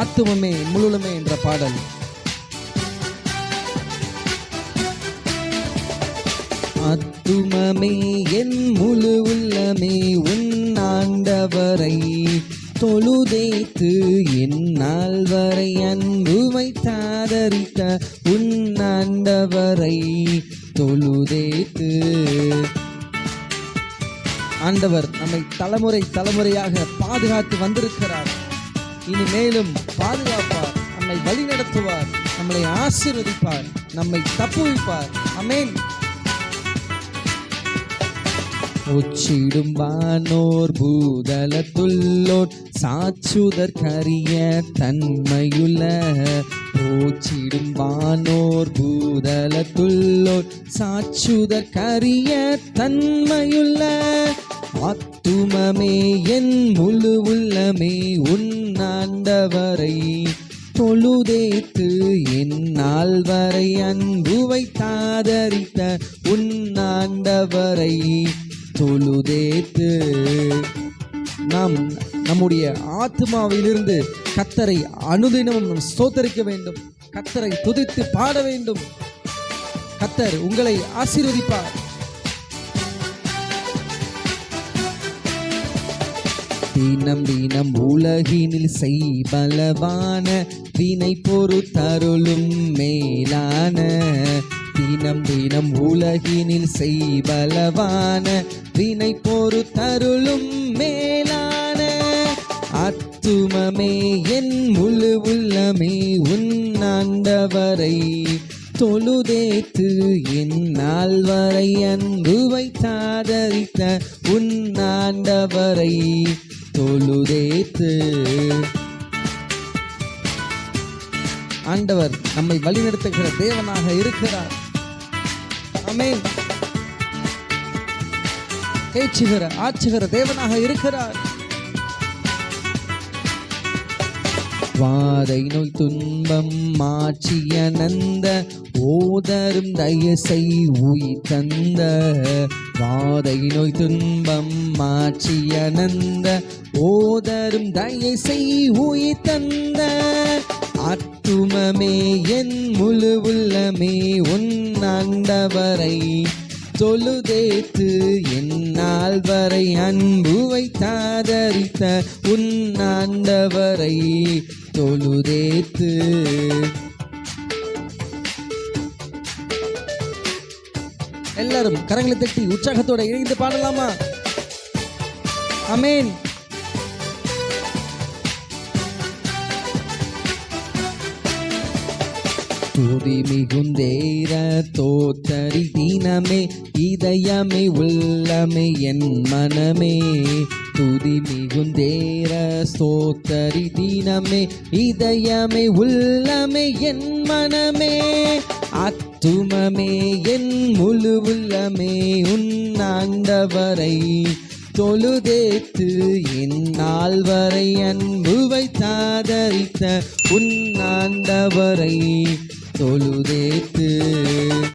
ஆத்துமமே முழுலுமே என்ற பாடல். அத்துமமே என் முழு உள்ளமே உன் ஆண்டவரை தொழுதேத்து என் வரை அன்பு வைத்தாதரித்த உன் ஆண்டவரை தொழுதேத்து. ஆண்டவர் நம்மை தலைமுறை தலைமுறையாக பாதுகாத்து வந்திருக்கிறார். இனி மேலும் பாதுகாப்பார் நம்மை வழிநடத்துவார் நம்மளை ஆசீர்வதிப்பார் நம்மை தப்புவிப்பார். அமேன் உச்சிடும் வானோர் பூதலத்துள்ளோர் சாச்சுதற்கரிய தன்மையுள்ள. போச்சிடும் வானோர் பூதலத்துள்ளோர் சாச்சுதற்கரிய தன்மையுள்ள. ஆத்துமமே என் முழு உள்ளமே உன் ஆண்டவரை தொழுதேத்து என் நாள் வரை அன்பு வைத்தாதரித்த உன் ஆண்டவரை தொழுதேத்து நாம் நம்முடைய ஆத்மாவிலிருந்து கத்தரை அனுதினமும் நாம் சோத்தரிக்க வேண்டும். கத்தரை துதித்து பாட வேண்டும். கத்தர் உங்களை ஆசீர்வதிப்பார். தினம் தினம் உலகினில் செய்பலவான வினை பொறுத்தருளும் மேலான. தினம் தினம் உலகினில் செய்பலவான வினை பொறுத்தருளும் மேலான. அத்துமமே என் முழு உள்ளமே உன் ஆண்டவரை தொழுதேத்து என் நாள் வரை அன்பு வைத்தாதரித்த உன் ஆண்டவரை. தொழுதேத்து. ஆண்டவர் நம்மை வழிநடத்துகிற தேவனாக இருக்கிறார். பேச்சுகிற ஏச்சுகிற ஆச்சுகிற தேவனாக இருக்கிறார். வாதை நோய் துன்பம் மாற்றிய நந்த ஓதரும் தயசை உயிர் தந்த. வாதை நோய் துன்பம் மாற்றிய ஓதரும் ஓதரும் தயசை உயிர் தந்த அத்துமமே என் முழு உள்ளமே உன் ஆண்டவரை தொழுதேத்து என்னால் வரை அன்பு வைத்தாதரித்த உன் ஆண்டவரை தொழுதேத்து. எல்லாரும் கரங்களை தட்டி உற்சாகத்தோட இணைந்து பாடலாமா? அமேன் துதி மிகுந்தேர தோத்தரி தினமே இதயமே உள்ளமே என் மனமே. துதி மிகுந்தேர சோத்தரி தினமே இதயமே உள்ளமே என் மனமே. அத்துமமே என் முழு உள்ளமே உன்னாண்டவரை தொழுதேத்து என்னால் வரை அன்பு வைத்தாதரித்த உன்னாண்டவரை தொழுதேத்து